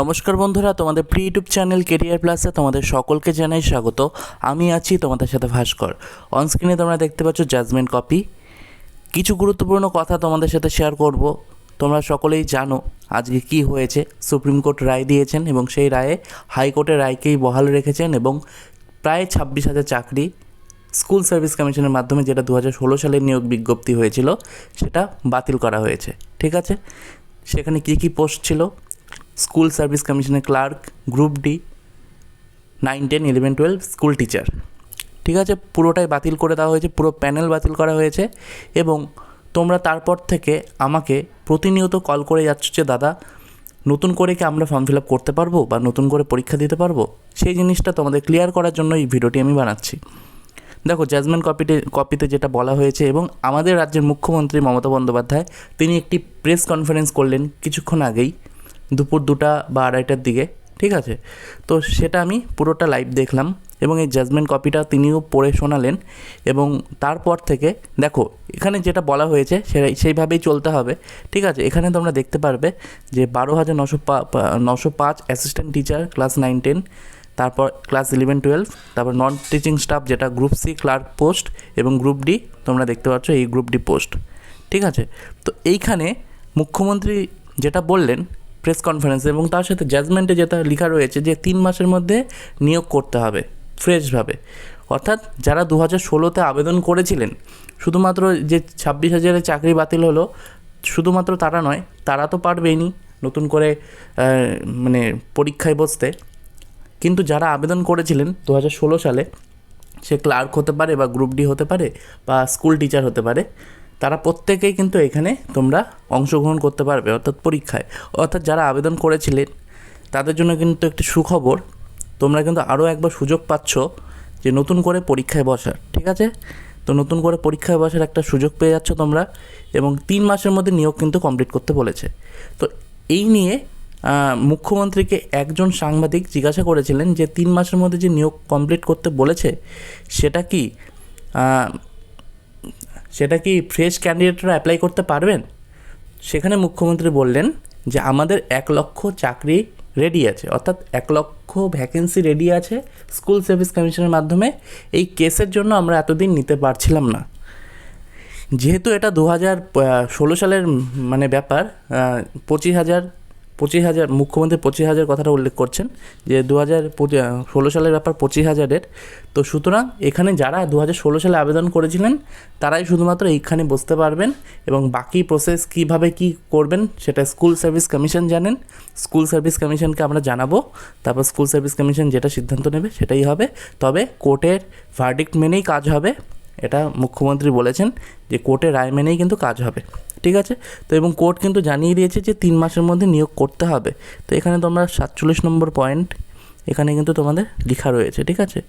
নমস্কার বন্ধুরা, তোমাদের প্রি ইউটিউব চ্যানেল কেরিয়ার প্লাসে তোমাদের সকলকে জানাই স্বাগত। আমি আছি তোমাদের সাথে ভাস্কর। অনস্ক্রিনে তোমরা দেখতে পাচ্ছ জাজমেন্ট কপি কিছু গুরুত্বপূর্ণ কথা তোমাদের সাথে শেয়ার করব। তোমরা সকলেই জানো আজকে কি হয়েছে। সুপ্রিম কোর্ট রায় দিয়েছেন এবং সেই রায়ে হাইকোর্টের রায়কেই বহাল রেখেছেন এবং প্রায় ছাব্বিশ হাজার চাকরি স্কুল সার্ভিস কমিশনের মাধ্যমে যেটা দু হাজার ষোলো সালে নিয়োগ বিজ্ঞপ্তি হয়েছিল, সেটা বাতিল করা হয়েছে। ঠিক আছে? সেখানে কী কী পোস্ট ছিল? স্কুল সার্ভিস কমিশনের clerk, group D, nine, ten, eleven, twelve, school teacher. ঠিক আছে, পুরোটাই বাতিল করে দেওয়া হয়েছে, পুরো প্যানেল বাতিল করা হয়েছে এবং তোমরা তারপর থেকে আমাকে প্রতিনিয়ত কল করে যাচ্ছ যে, দাদা, নতুন করে কি আমরা ফর্ম ফিল আপ করতে পারব বা নতুন করে পরীক্ষা দিতে পারব? সেই জিনিসটা তোমাদের ক্লিয়ার করার জন্য এই ভিডিওটি আমি বানাচ্ছি। দেখো, জাজমেন্ট কপিতে কপিতে যেটা বলা হয়েছে এবং আমাদের রাজ্যের মুখ্যমন্ত্রী মমতা বন্দ্যোপাধ্যায়, তিনি একটি প্রেস কনফারেন্স করলেন কিছুক্ষণ আগেই। দুপুর দুটা বা আড়াইটার দিকে, ঠিক আছে? তো সেটা আমি পুরোটা লাইভ দেখলাম এবং এই জাজমেন্ট কপিটা তিনিও পড়ে শোনালেন এবং তারপর থেকে, দেখো, এখানে যেটা বলা হয়েছে সেটা সেইভাবেই চলতে হবে, ঠিক আছে? এখানে তোমরা দেখতে পারবে যে বারো হাজার নশো পা নশো পাঁচ assistant teacher class nine ten তারপর ক্লাস ইলেভেন টুয়েলভ তারপর নন টিচিং স্টাফ যেটা গ্রুপ সি ক্লার্ক পোস্ট এবং গ্রুপ ডি তোমরা দেখতে পাচ্ছ এই গ্রুপ ডি পোস্ট ঠিক আছে? তো এইখানে মুখ্যমন্ত্রী যেটা বললেন প্রেস কনফারেন্সে এবং তার সাথে জাজমেন্টে যেটা লেখা রয়েছে যে তিন মাসের মধ্যে নিয়োগ করতে হবে ফ্রেশভাবে অর্থাৎ যারা দু হাজার ষোলোতে আবেদন করেছিলেন, শুধুমাত্র যে ছাব্বিশ হাজারের চাকরি বাতিল হলো, শুধুমাত্র তারা নয়, তারা তো পারবেই নি নতুন করে মানে পরীক্ষায় বসতে। কিন্তু যারা আবেদন করেছিলেন দু হাজার ষোলো সালে, সে ক্লার্ক হতে পারে বা গ্রুপ ডি হতে পারে বা স্কুল টিচার হতে পারে তারা প্রত্যেকেই কিন্তু এখানে তোমরা অংশগ্রহণ করতে পারবে, অর্থাৎ পরীক্ষায়। অর্থাৎ যারা আবেদন করেছিলেন, তাদের জন্য কিন্তু একটি সুখবর, তোমরা কিন্তু আরও একবার সুযোগ পাচ্ছ যে নতুন করে পরীক্ষায় বসার, ঠিক আছে? তো নতুন করে পরীক্ষায় বসার একটা সুযোগ পেয়ে যাচ্ছ তোমরা, এবং তিন মাসের মধ্যে নিয়োগ কিন্তু কমপ্লিট করতে বলেছে। তো এই নিয়ে মুখ্যমন্ত্রীকে একজন সাংবাদিক জিজ্ঞাসা করেছিলেন যে তিন মাসের মধ্যে যে নিয়োগ কমপ্লিট করতে বলেছে, সেটা কি? সেটা কি ফ্রেশ ক্যান্ডিডেটরা অ্যাপ্লাই করতে পারবেন? সেখানে মুখ্যমন্ত্রী বললেন যে, আমাদের এক লক্ষ চাকরি রেডি আছে। অর্থাৎ এক লক্ষ ভ্যাকেন্সি রেডি আছে স্কুল সার্ভিস কমিশনের মাধ্যমে। এই কেসের জন্য আমরা এতদিন নিতে পারছিলাম না। যেহেতু এটা দু হাজার ষোলো সালের মানে ব্যাপার পঁচিশ হাজার পঁচিশ হাজার, মুখ্যমন্ত্রী পঁচিশ হাজার কথাটা উল্লেখ করছেন যে দু হাজার ষোলো সালের ব্যাপার পঁচিশ হাজারের। তো সুতরাং এখানে যারা দু হাজার ষোলো সালে আবেদন করেছিলেন, তারাই শুধুমাত্র এইখানে বসতে পারবেন এবং বাকি প্রসেস কীভাবে কি করবেন সেটা স্কুল সার্ভিস কমিশন জানেন। স্কুল সার্ভিস কমিশনকে আমরা জানাব, তারপর স্কুল সার্ভিস কমিশন যেটা সিদ্ধান্ত নেবে সেটাই হবে। তবে কোর্টের ভার্ডিক্ট মেনেই কাজ হবে, এটা মুখ্যমন্ত্রী বলেছেন যে কোর্টের রায় মেনেই কিন্তু কাজ হবে। ঠিক আছে? তো এবং কোর্ট কিন্তু জানিয়ে দিয়েছে যে তিন মাসের মধ্যে নিয়োগ করতে হবে। তো এখানে তোমরা সাতচল্লিশ নম্বর পয়েন্ট, এখানে কিন্তু তোমাদের লেখা রয়েছে, ঠিক আছে?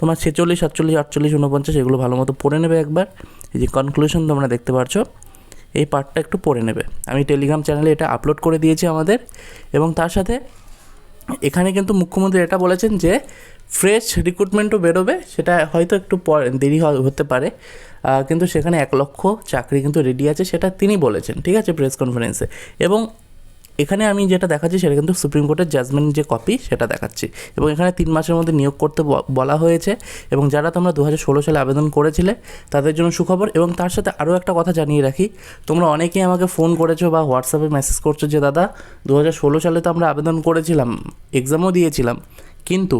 তোমার ছেচল্লিশ, সাতচল্লিশ, আটচল্লিশ উনপঞ্চাশ এগুলো ভালো মতো পড়ে নেবে একবার। এই যে কনক্লুশন তোমরা দেখতে পারছ, এই পার্টটা একটু পড়ে নেবে। আমি টেলিগ্রাম চ্যানেলে এটা আপলোড করে দিয়েছি আমাদের এবং তার সাথে এখানে কিন্তু মুখ্যমন্ত্রী এটা বলেছেন যে ফ্রেশ রিক্রুটমেন্টও বেরোবে, সেটা হয়তো একটু দেরি হতে পারে। কিন্তু সেখানে এক লক্ষ চাকরি কিন্তু রেডি আছে, সেটা তিনি বলেছেন, ঠিক আছে প্রেস কনফারেন্সে এবং এখানে আমি যেটা দেখাচ্ছি সেটা কিন্তু সুপ্রিম কোর্টের জাজমেন্ট যে কপি সেটা দেখাচ্ছি। এবং এখানে তিন মাসের মধ্যে নিয়োগ করতে বলা হয়েছে। এবং যারা তোমরা দু হাজার ষোলো সালে আবেদন করেছিলে, তাদের জন্য সুখবর। এবং তার সাথে আরও একটা কথা জানিয়ে রাখি। তোমরা অনেকেই আমাকে ফোন করেছ বা হোয়াটসঅ্যাপে মেসেজ করছ যে, দাদা দু হাজার ষোলো সালে তো আমরা আবেদন করেছিলাম এক্সামও দিয়েছিলাম। কিন্তু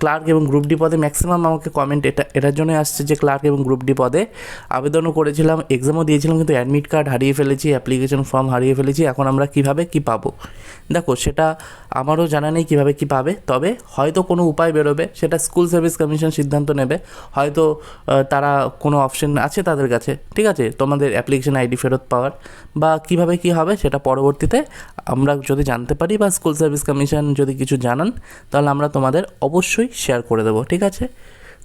ক্লার্ক এবং গ্রুপ ডি পদে ম্যাক্সিমাম আমাকে কমেন্ট এটা, এটার জন্যই আসছে যে ক্লার্ক এবং গ্রুপ ডি পদে আবেদনও করেছিলাম এক্সামও দিয়েছিলাম কিন্তু অ্যাডমিট কার্ড হারিয়ে ফেলেছি অ্যাপ্লিকেশন ফর্ম হারিয়ে ফেলেছি, এখন আমরা কীভাবে কি পাবো? দেখো, সেটা আমারও জানা নেই কীভাবে কি পাবে, তবে হয়তো কোনো উপায় বেরোবে, সেটা স্কুল সার্ভিস কমিশন সিদ্ধান্ত নেবে, হয়তো তারা কোনো অপশন আছে তাদের কাছে, ঠিক আছে? তোমাদের অ্যাপ্লিকেশন আইডি ফেরত পাওয়ার, বা কীভাবে কি হবে সেটা পরবর্তীতে আমরা যদি জানতে পারি বা স্কুল সার্ভিস কমিশন যদি কিছু জানান তাহলে আমরা তোমাদের অবশ্যই শেয়ার করে দেবো, ঠিক আছে?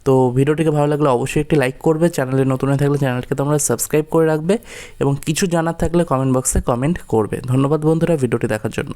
তো ভিডিওটিকে ভালো লাগলে অবশ্যই একটি লাইক করবে চ্যানেলে নতুন হয়ে থাকলে চ্যানেলকে তোমরা সাবস্ক্রাইব করে রাখবে এবং কিছু জানার থাকলে কমেন্ট বক্সে কমেন্ট করবে। ধন্যবাদ বন্ধুরা, ভিডিওটি দেখার জন্য।